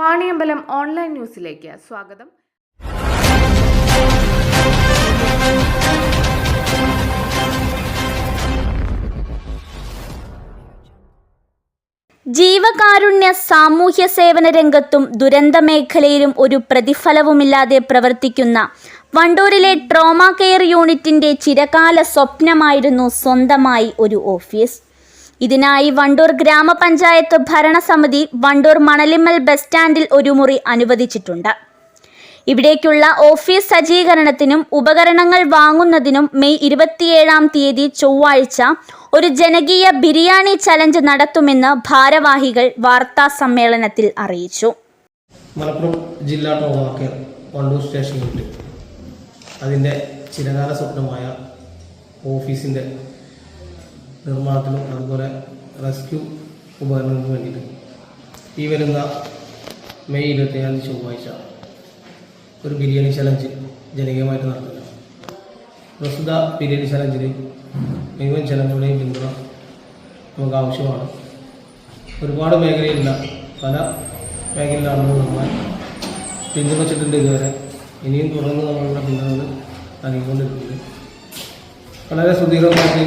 Vaniyambalam online ന്യൂസിലേക്ക് സ്വാഗതം. ജീവകാരുണ്യ സാമൂഹ്യ സേവന രംഗത്തും ദുരന്ത മേഖലയിലും ഒരു പ്രതിഫലവുമില്ലാതെ പ്രവർത്തിക്കുന്ന വണ്ടൂരിലെ ട്രോമ കെയർ യൂണിറ്റിന്റെ ചിരകാല സ്വപ്നമായിരുന്നു സ്വന്തമായി ഒരു ഓഫീസ്. ഇതിനായി വണ്ടൂർ ഗ്രാമപഞ്ചായത്ത് ഭരണസമിതി വണ്ടൂർ മണലിമ്മൽ ബസ് സ്റ്റാൻഡിൽ ഒരു മുറി അനുവദിച്ചിട്ടുണ്ട്. ഇവിടേക്കുള്ള ഓഫീസ് സജ്ജീകരണത്തിനും ഉപകരണങ്ങൾ വാങ്ങുന്നതിനും മെയ് ഇരുപത്തിയേഴാം തീയതി ചൊവ്വാഴ്ച ഒരു ജനകീയ ബിരിയാണി ചലഞ്ച് നടത്തുമെന്ന് ഭാരവാഹികൾ വാർത്താ സമ്മേളനത്തിൽ അറിയിച്ചു. മലപ്പുറം ജില്ലാ ടോമാക്ക് വണ്ടൂർ യൂണിറ്റ്. അതിന്റെ ചിരകാല സ്വപ്നമായ ഓഫീസിന്റെ നിർമ്മാണത്തിനും അതുപോലെ റെസ്ക്യൂ ഉപകരണങ്ങൾക്ക് വേണ്ടിയിട്ട് ഈ വരുന്ന മെയ് ഇരുപത്തിയേഴാം തീയതി ചൊവ്വാഴ്ച ഒരു ബിരിയാണി ചലഞ്ച് ജനകീയമായിട്ട് നടത്തുന്നു പ്രസ്തുത ബിരിയാണി ചലഞ്ചിന് മുഴുവൻ ജനങ്ങളുടെയും പിന്തുണ നമുക്ക് ആവശ്യമാണ്. ഒരുപാട് മേഖലയില്ല പല മേഖലയിലാണ് നമ്മൾ പിന്തുണച്ചിട്ടുണ്ട് ഇതുവരെ. ഇനിയും തുടർന്ന് നമ്മളുടെ പിന്തുണകൾ നൽകിക്കൊണ്ടിരിക്കുന്നത് വളരെ സുദീർഘമായിട്ട്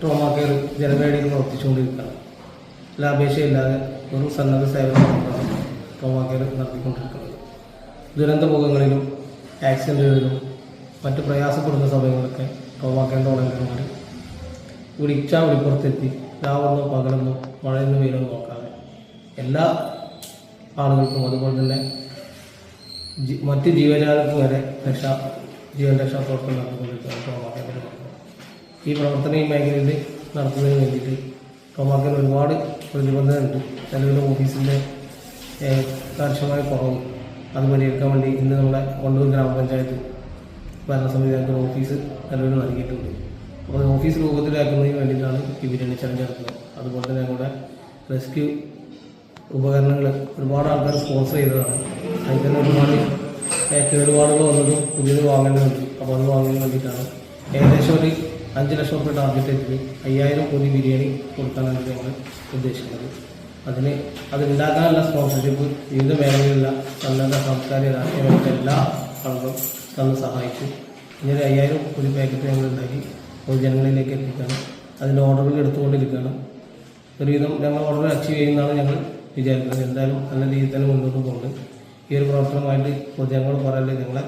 ട്രോമാ കെയർ ജനങ്ങളുടെ പ്രവർത്തിച്ചുകൊണ്ടിരിക്കുകയാണ് ലാഭേക്ഷയില്ലാതെ ഒരു സന്നദ്ധ സേവനമാണ് ട്രോമാ കെയർ നടത്തിക്കൊണ്ടിരിക്കുന്നത്. ദുരന്ത മുഖങ്ങളിലും ആക്സിഡന്റുകളിലും മറ്റ് പ്രയാസപ്പെടുന്ന സമയങ്ങളൊക്കെ ട്രോമാ കെയർ തുടങ്ങിയിട്ടുണ്ട് വിളിച്ചാൽ വിളിപ്പുറത്തെത്തി രാവെന്നോ പകലെന്നോ മഴയെന്നോ വെയിലെന്നോ നോക്കാതെ എല്ലാ ആളുകൾക്കും അതുപോലെ തന്നെ മറ്റ് ജീവജാലർക്കും വരെ രക്ഷാ ജീവൻ രക്ഷാ പ്രവർത്തനം നടത്തിക്കൊണ്ടിരിക്കുകയാണ് ട്രോമാക്കേന്റെ പ്രവർത്തനം ഈ പ്രവർത്തനം ഈ മേഖലയിൽ നടത്തുന്നതിന് വേണ്ടിയിട്ട് ട്രോമാക്കേൽ ഒരുപാട് പ്രതിബന്ധമുണ്ട് നിലവിലെ ഓഫീസിന്റെ കാര്യക്ഷമമായ കുറവ് അത് പരിഹരിക്കാൻ വേണ്ടി ഇന്ന് നമ്മുടെ കൊണ്ടൂർ ഗ്രാമപഞ്ചായത്ത് ഭരണസമിതി ഞങ്ങൾക്ക് ഓഫീസ് നിലവിൽ നൽകിയിട്ടുണ്ട്. അപ്പോൾ ഓഫീസ് രൂപത്തിലാക്കുന്നതിന് വേണ്ടിയിട്ടാണ് ഈ ബിരിയാണി ചലഞ്ച് നടത്തുന്നത്. അതുപോലെ തന്നെ ഞങ്ങളുടെ റെസ്ക്യൂ ഉപകരണങ്ങൾ ഒരുപാട് ആൾക്കാർ സ്പോൺസർ ചെയ്തതാണ്. അതിൽ തന്നെ ഒരുപാട് കേടുപാടുകൾ വന്നതും പുതിയത് വാങ്ങേണ്ടതുണ്ട്. അപ്പോൾ അത് വാങ്ങാൻ വേണ്ടിയിട്ടാണ്. ഏകദേശം ഒരു അഞ്ച് ലക്ഷം റുപ്യ ടാർഗറ്റ് എത്തി അയ്യായിരം കോടി ബിരിയാണി കൊടുക്കാനാണ് ഞങ്ങൾ ഉദ്ദേശിക്കുന്നത്. അതിന് അത് ഉണ്ടാക്കാനുള്ള സ്പോൺസർഷിപ്പ് വിവിധ മേഖലയിലുള്ള സന്നദ്ധ സാംസ്കാരിക രാഷ്ട്രീയ മേഖല എല്ലാ ആളുകളും തന്ന് സഹായിച്ചു. ഒരു അയ്യായിരം കോടി പാക്കറ്റ് ഞങ്ങൾ ഉണ്ടാക്കി പൊതുജനങ്ങളിലേക്ക് എത്തിക്കാനും അതിന്റെ ഓർഡറുകൾ എടുത്തുകൊണ്ടിരിക്കുകയാണ്. ഒരുവിധം ഞങ്ങൾ ഓർഡർ അച്ചീവ് ചെയ്യുന്നതാണ് ഞങ്ങൾ വിചാരിക്കുന്നത്. എന്തായാലും നല്ല രീതിയിൽ തന്നെ മുന്നോട്ട് പോകുന്നത് ഈ ഒരു പ്രവർത്തനമായിട്ട് പൊതുജനങ്ങൾ പറയാനുള്ള ഞങ്ങളെ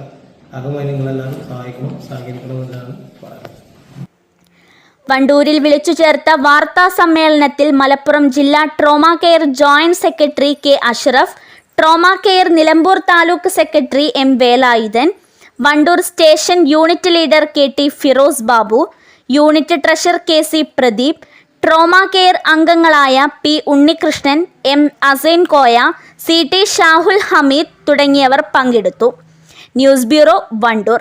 അകമായി നിങ്ങളെല്ലാവരും സഹായിക്കണം സഹകരിക്കണം എന്നാണ് പറയുന്നത് വണ്ടൂരിൽ വിളിച്ചു ചേർത്ത വാർത്താ സമ്മേളനത്തിൽ മലപ്പുറം ജില്ലാ trauma care joint secretary K Ashraf trauma care Nilambur taluk secretary M Velayudhan Wandoor station unit leader K T Firoz Babu unit treasurer K C Pradeep trauma care അംഗങ്ങളായ P Unnikrishnan M Asain Koya C T Shahul Hameed തുടങ്ങിയവർ പങ്കെടുത്തു. News bureau Wandoor.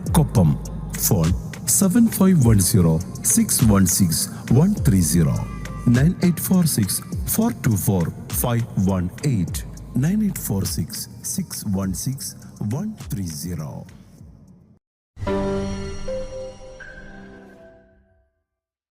Koppam phone seven five one zero six one six one three zero nine eight four six four two four five one eight nine eight four six six one six one three zero